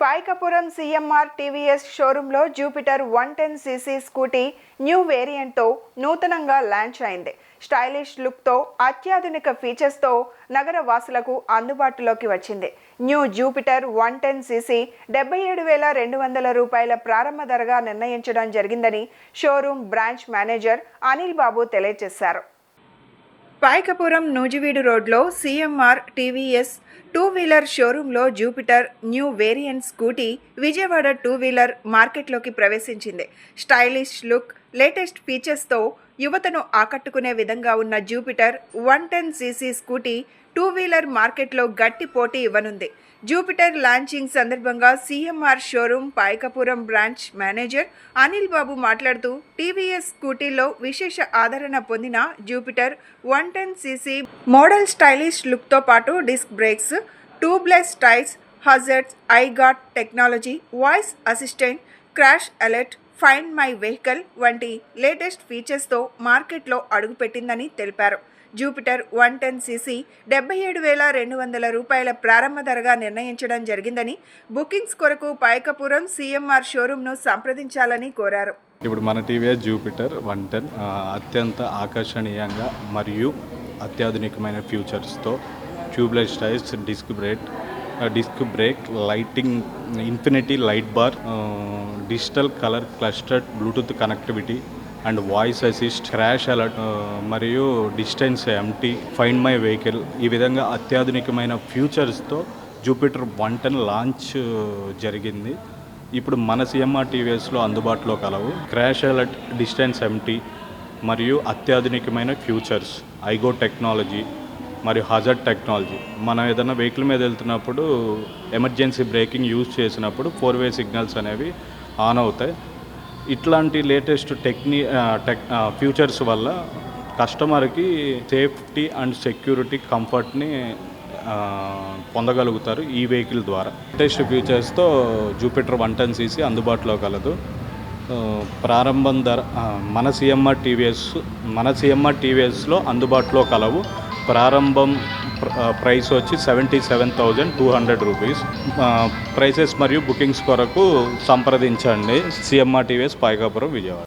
Payakapuram CMR TVS షోరూంలో Jupiter one ten CC scooty new వేరియంట్తో నూతనంగా launch అయింది. స్టైలిష్ లుక్తో అత్యాధునిక ఫీచర్స్తో నగర వాసులకు అందుబాటులోకి వచ్చింది. New Jupiter one ten CC డెబ్బై ఏడు వేల రెండు వందల రూపాయల ప్రారంభ ధరగా నిర్ణయించడం జరిగిందని showroom branch manager Anil Babu తెలియజేశారు. పాయకపురం నూజివీడు రోడ్లో సీఎంఆర్ టీవీఎస్ టూ వీలర్ షోరూంలో Jupiter new variant scooty Vijayawada two wheeler మార్కెట్లోకి ప్రవేశించింది. స్టైలిష్ లుక్ లేటెస్ట్ ఫీచర్స్తో యువతను ఆకట్టుకునే విధంగా ఉన్న Jupiter one ten CC scooty two wheeler మార్కెట్లో గట్టి పోటీ ఇవ్వనుంది. జూపిటర్ లాంచింగ్ సందర్భంగా CMR showroom Payakapuram branch manager Anil Babu మాట్లాడుతూ టీవీఎస్ స్కూటీలో విశేష ఆదరణ పొందిన Jupiter one ten CC model stylish లుక్తో పాటు disc brakes tubeless tyres hazards iGOT technology voice assistant crash alert find my vehicle వంటి లేటెస్ట్ ఫీచర్స్తో మార్కెట్లో అడుగుపెట్టిందని తెలిపారు. జూపిటర్ వన్ టెన్ సీసీ డెబ్బై ఏడు వేల రెండు వందల రూపాయల ప్రారంభ ధరగా నిర్ణయించడం జరిగిందని బుకింగ్స్ కొరకు పాయకపురం సీఎంఆర్ షోరూంను సంప్రదించాలని కోరారు. ఇప్పుడు మన టీవీఎస్ జూపిటర్ వన్ టెన్ అత్యంత ఆకర్షణీయంగా మరియు అత్యాధునికమైన ఫ్యూచర్స్తో tubeless tyres disc brake disc brake lighting infinity light bar digital colour clustered bluetooth connectivity and voice assist crash alert మరియు distance empty find my vehicle ఈ విధంగా అత్యాధునికమైన ఫ్యూచర్స్తో జూపిటర్ వన్ టెన్ లాంచ్ జరిగింది. ఇప్పుడు మన సిఎంఆర్ టీవీఎస్లో అందుబాటులో కలవు. క్రాష్ అలర్ట్ డిస్టెన్స్ ఎంటీ మరియు అత్యాధునికమైన ఫ్యూచర్స్ ఐగో టెక్నాలజీ మరియు హజర్డ్ టెక్నాలజీ. మనం ఏదైనా వెహికల్ మీద వెళ్తున్నప్పుడు ఎమర్జెన్సీ బ్రేకింగ్ యూజ్ చేసినప్పుడు ఫోర్ వే సిగ్నల్స్ అనేవి ఆన్ అవుతాయి. ఇట్లాంటి లేటెస్ట్ టెక్ని టెక్ ఫ్యూచర్స్ వల్ల కస్టమర్కి సేఫ్టీ అండ్ సెక్యూరిటీ కంఫర్ట్ని పొందగలుగుతారు ఈ వెహికల్ ద్వారా. లేటెస్ట్ ఫ్యూచర్స్తో జూపిటర్ వన్ టెన్ సీసీ అందుబాటులో కలదు. ప్రారంభం ధర మన సిఎంఆర్ టీవీఎస్ మన సిఎంఆర్ టీవీఎస్లో అందుబాటులో కలవు. ప్రారంభం ప్ర- ప్రైస్ వచ్చి seventy seven thousand two hundred rupees. Prices మరియు బుకింగ్స్ కొరకు సంప్రదించండి. CMR TVS Payakapuram Vijayawada.